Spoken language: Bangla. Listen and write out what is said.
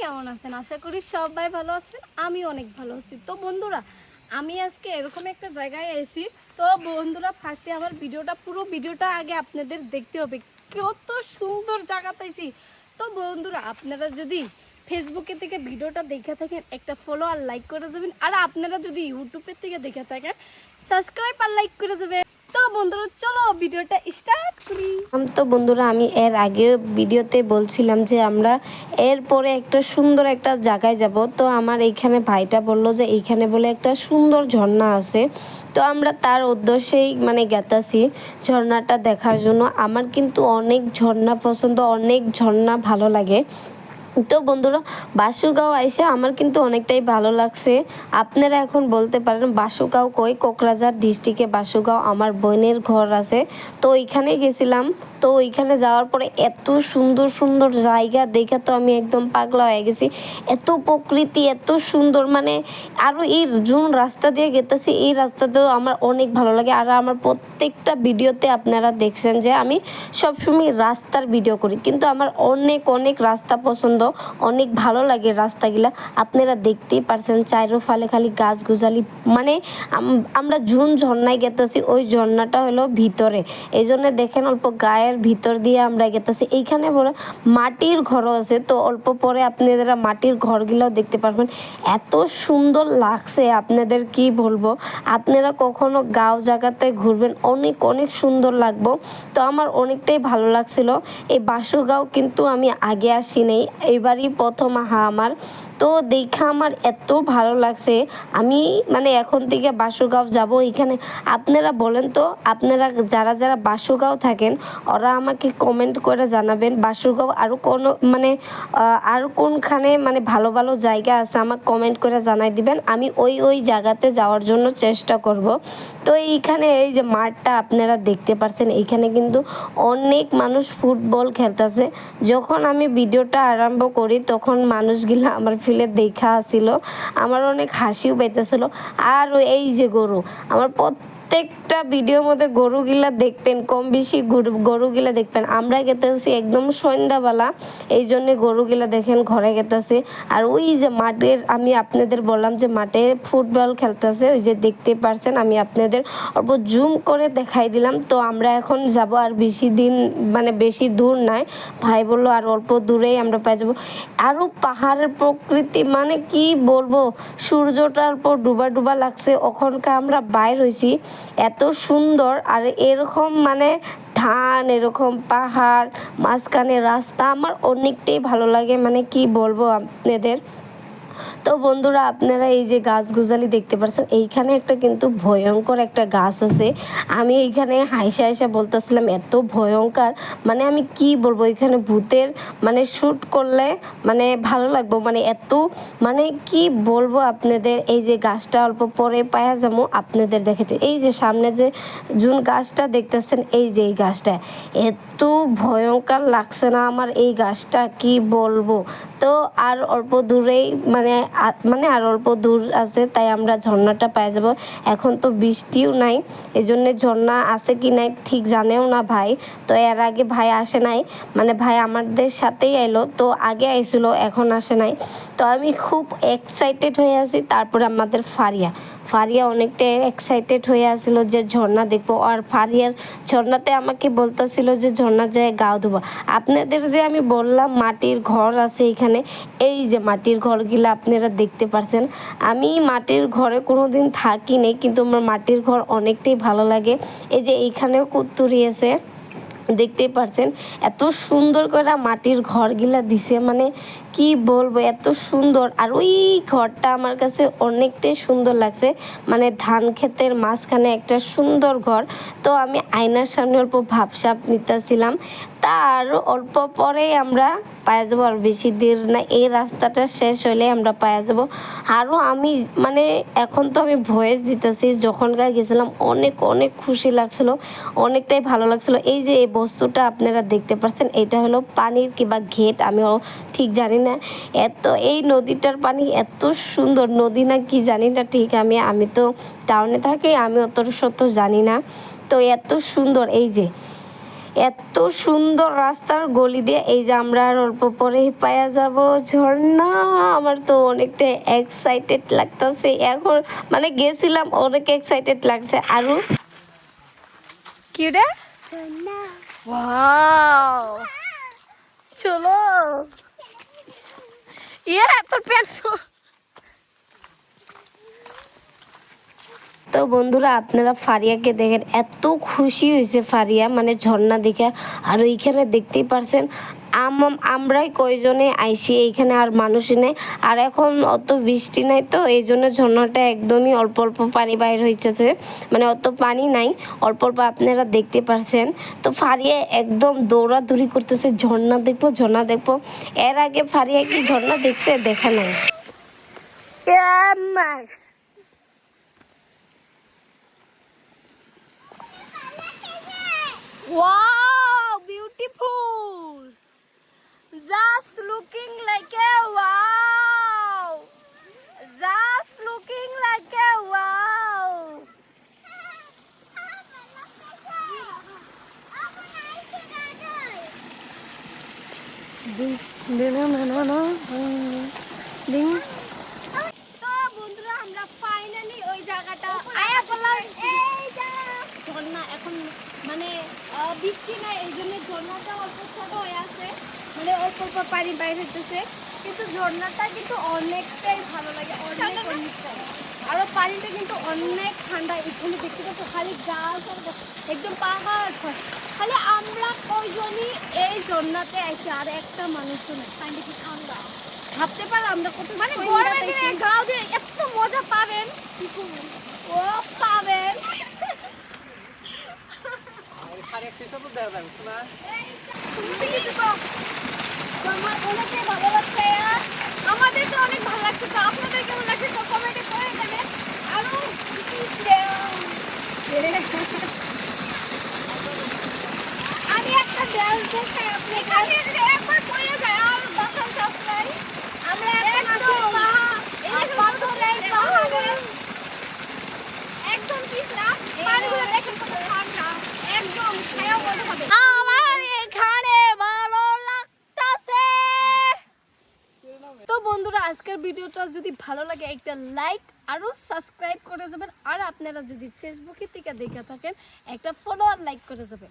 কেমন আছেন? আশা করি সবাই ভালো আছেন আমি অনেক ভালো আছি। তো বন্ধুরা, আমি আজকে এরকম একটা জায়গায় এসেছি তো বন্ধুরা ফার্স্টে আমার ভিডিওটা, পুরো ভিডিওটা আগে আপনাদের দেখতে হবে। কত সুন্দর জায়গা পাইছি তো বন্ধুরা, আপনারা যদি ফেসবুকে থেকে ভিডিওটা দেখে থাকেন, একটা ফলো আর লাইক করে যাবেন। আর আপনারা যদি ইউটিউবের থেকে দেখে থাকেন সাবস্ক্রাইব আর লাইক করে যাবেন। এর আগে ভিডিওতে বলছিলাম যে আমরা একটা সুন্দর একটা জায়গায় তো আমার এইখানে ভাইটা বলল যে এইখানে বলে একটা সুন্দর ঝর্ণা আছে। তো আমরা তার উদ্দেশ্যেই মানে গেতাছি ঝর্ণাটা দেখার জন্য। আমার কিন্তু অনেক ঝর্ণা পছন্দ, অনেক ঝর্ণা ভালো লাগে। তো বন্ধুরা, বাসুগাঁও আইসে আমার কিন্তু অনেকটাই ভালো লাগছে। আপনারা এখন বলতে পারেন, বাসুগাঁও কই? কোকরাঝার ডিস্ট্রিক্টে বাসুগাঁও আমার বোনের ঘর আছে। তো ওইখানে গেছিলাম। তো ওইখানে যাওয়ার পরে এত সুন্দর সুন্দর জায়গা দেখে তো আমি একদম পাগলা হয়ে গেছি। এত প্রকৃতি, এত সুন্দর মানে আরও এই জুন রাস্তা দিয়ে গেতেছি, এই রাস্তাতেও আমার অনেক ভালো লাগে। আর আমার প্রত্যেকটা ভিডিওতে আপনারা দেখছেন যে আমি সবসময় রাস্তার ভিডিও করি। কিন্তু আমার অনেক অনেক রাস্তা পছন্দ অনেক ভালো লাগে রাস্তাগুলা। আপনারা দেখতেই পারছেন, চাইরো ফালে খালি গাছ গুজালি মানে আমরা জুন ঝর্ণায় গেতেছি, ওই ঝর্ণাটা হলো ভিতরে। এই জন্য দেখেন অল্প গায়ের ভিতর দিয়ে আমরা গেতেছি। এইখানে বলে মাটির ঘরও আছে, তো অল্প পরে আপনারা মাটির ঘরগুলোও দেখতে পারবেন। এত সুন্দর লাগছে, আপনাদের কি বলব? আপনারা কখনো গাঁও জায়গাতে ঘুরবেন, অনেক অনেক সুন্দর লাগবো। তো আমার অনেকটাই ভালো লাগছিল। এই বাসুগাঁও কিন্তু আমি আগে আসি নাই এবারই প্রথম, আহা আমার। তো দেখা আমার এত ভালো লাগছে। আমি মানে এখন থেকে বাসুগাঁও যাব এখানে। আপনারা বলেন তো, আপনারা যারা যারা বাসুগাঁও থাকেন, ওরা আমাকে কমেন্ট করে জানাবেন। বাসুগাঁও আরও কোনো মানে আর কোনখানে মানে ভালো ভালো জায়গা আছে আমাকে কমেন্ট করে জানাই দিবেন। আমি ওই ওই জায়গাতে যাওয়ার জন্য চেষ্টা করব। তো এইখানে এই যে মাঠটা আপনারা দেখতে পাচ্ছেন এইখানে কিন্তু অনেক মানুষ ফুটবল খেলতেছে। যখন আমি ভিডিওটা আরম্ভ করি, তখন মানুষগুলা আমার ফিলে দেখা আসিল আমার অনেক হাসিও পাইতেছিল। আর এই যে গরু, আমার প্রত্যেকটা ভিডিওর মধ্যে গরুগুলা দেখবেন, কম বেশি গরু- গরুগুলা দেখবেন। আমরা গেতেছি একদম সন্ধ্যাবেলা, এই জন্য গরুগুলা দেখেন ঘরে গেতেছি। আর ওই যে মাঠের, আমি আপনাদের বললাম যে মাঠে ফুটবল খেলতেছে, ওই যে দেখতে পারছেন, আমি আপনাদের অল্প জুম করে দেখাই দিলাম। তো আমরা এখন যাব, আর বেশি দিন মানে বেশি দূর নাই। ভাই বলল, আর অল্প দূরেই আমরা পেয়ে যাব। আরও পাহাড়ের প্রকৃতি মানে কি বলব? সূর্যটার উপর ডুবা ডুবা লাগছে, ওখানকার আমরা বাইর হয়েছি এত সুন্দর আর এরকম মানে ধান, এরকম পাহাড়, মাঝখানে রাস্তা, আমার অনেকটাই ভালো লাগে। মানে কি বলব আপনাদের? তো বন্ধুরা, আপনারা এই যে গাছ গুজালি দেখতে পাচ্ছেন, এইখানে একটা কিন্তু ভয়ঙ্কর একটা গাছ আছে। আমি এইখানে হাইসা হাইসা বলতেছিলাম, এত ভয়ঙ্কর। মানে আমি কি বলব, এখানে ভূতের মানে শ্যুট করলে মানে ভালো লাগবো মানে এত মানে কি বলব আপনাদের, এই যে গাছটা অল্প পরে পায়া যাব আপনাদের দেখাতে। এই যে সামনে যে জুন গাছটা দেখতেছেন, এই যে এই গাছটা। এত ভয়ঙ্কর লাগছে না আমার এই গাছটা, কি বলব? তো আর অল্প দূরেই মানে আ- মানে আর অল্প দূর আছে, তাই আমরা ঝর্ণাটা পায়ে যাব। এখন তো বৃষ্টিও নাই এই ঝর্ণা আছে কি নাই ঠিক জানেও না ভাই, তো এর আগে ভাই আসে নাই মানে ভাই আমাদের সাথেই এলো তো আগে আইছিল, এখন আসে নাই। তো আমি খুব এক্সাইটেড হয়ে আছি, তারপরে আমাদের ফারিয়া। ফারিয়া অনেকটা এক্সাইটেড হয়ে আসছিল যে, ঝর্ণা দেখব। আর ফারিয়ার ঝর্ণাতে আমাকে বলতেছিল যে, ঝর্ণা যায় গাও দেবো আপনাদের যে আমি বললাম মাটির ঘর আছে এখানে, এই যে মাটির ঘরগুলো আপনারা দেখতে পারছেন। আমি মাটির ঘরে কোনো দিন থাকি নেই কিন্তু আমার মাটির ঘর অনেকটাই ভালো লাগে। এই যে এইখানেও কুত্তুরি আছে দেখতেই পারছেন। এত সুন্দর করে মাটির ঘরগুলা দিছে মানে কি বলব, এত সুন্দর। আর ওই ঘরটা আমার কাছে অনেকটাই সুন্দর লাগছে। মানে ধান ক্ষেতের মাঝখানে একটা সুন্দর ঘর। তো আমি আয়নার সামনে অল্প ভাবসাপ নিতেছিলাম। তার অল্প পরেই আমরা পাওয়া যাব আর বেশি দের না, এই রাস্তাটা শেষ হলে আমরা পাওয়া যাব। আরও আমি মানে এখন তো আমি ভয়েস দিতেছি যখনকার গেছিলাম অনেক অনেক খুশি লাগছিল, অনেকটাই ভালো লাগছিল। এই যে এই বস্তুটা আপনারা দেখতে পাচ্ছেন, এটা হলো পানির কিংবা ঘেট, আমিও ঠিক জানি না এত এই নদীটার পানি এত সুন্দর। নদী না কি জানি না ঠিক আমি আমি তো টাউনে থাকি আমি অত সত্য জানি না। তো এত সুন্দর এই যে এত সুন্দর রাস্তার গলি দিয়ে এই যে আমরা আর অল্প পরে পায়া যাব। ঝর্ণা আমার তো অনেকটা এক্সাইটেড লাগতেছে। এখন মানে গেছিলাম অনেক এক্সাইটেড লাগছে। আরও? কিরে চলো। ইয়ে তোর প্যান্ট তো বন্ধুরা, আপনারা ফারিয়াকে দেখেন, এত খুশি হয়েছে ফারিয়া মানে ঝর্ণা দেখে। আর ওইখানে দেখতেই পারছেন আমরাই কয়জনে আইসি এইখানে আর মানুষই নেই। আর এখন অত বৃষ্টি নাই তো এই জন্য ঝর্ণাটা একদমই অল্প অল্প পানি বাইর হইতেছে। মানে অত পানি নাই অল্প অল্প আপনারা দেখতে পারছেন। তো ফারিয়া একদম দৌড়াদৌড়ি করতেছে ঝর্ণা দেখব ঝর্ণা দেখব। এর আগে ফারিয়া কি ঝর্ণা দেখছে? দেখা নাই। Wow, beautiful. Just looking like a wow. Just looking like a wow. তো বন্ধুরা আমরা ফাইনালি ওই জায়গাটা ঝর্ণা এখন মানে বৃষ্টি নাই এই জন্য ঝর্ণাটা অল্প হয়ে আছে মানে অল্প অল্প পানি বাইরে হতেছে কিন্তু ঝর্ণাটা কিন্তু অনেকটাই ভালো লাগে অনেক অনেকটাই আরও পানিটা কিন্তু অনেক ঠান্ডা এখানে দেখতে পাচ্ছ খালি গাছ আর একদম পাহাড়। খালি আমরা কয়জনই এই ঝর্ণাতে আছি আর একটা মানুষ নেই পানিটা কি ঠান্ডা? ভাবতে পারো আমরা কত মানে গরমের দিনে গাও দিয়ে এত মজা পাবেন। কি করবেন ও পাবেন। তুমি কিছু তো আমার আমাদের তো অনেক ভালো লাগছে আপনাদের কেমন লাগছে? তো কমেন্টে করে দেবেন। আরও আমি একটা ড্যান্স দেখাই আপনাকে আমি একবার পড়ে যায় আর বাসার চাপ নাই আমরা এখন আছি পাহাড় এই পাথরের পাহাড়ে একদম পিছলা পানিগুলো দেখেন কত ঠান্ডা একদম ছায়া বলতে হবে আমার এখানে ভালো লাগতাছে তো বন্ধুরা আজকের ভিডিওটা যদি ভালো লাগে, একটা লাইক আরও সাবস্ক্রাইব করে যাবেন। আর আপনারা যদি ফেসবুকে থেকে দেখে থাকেন, একটা ফলো আর লাইক করে যাবেন।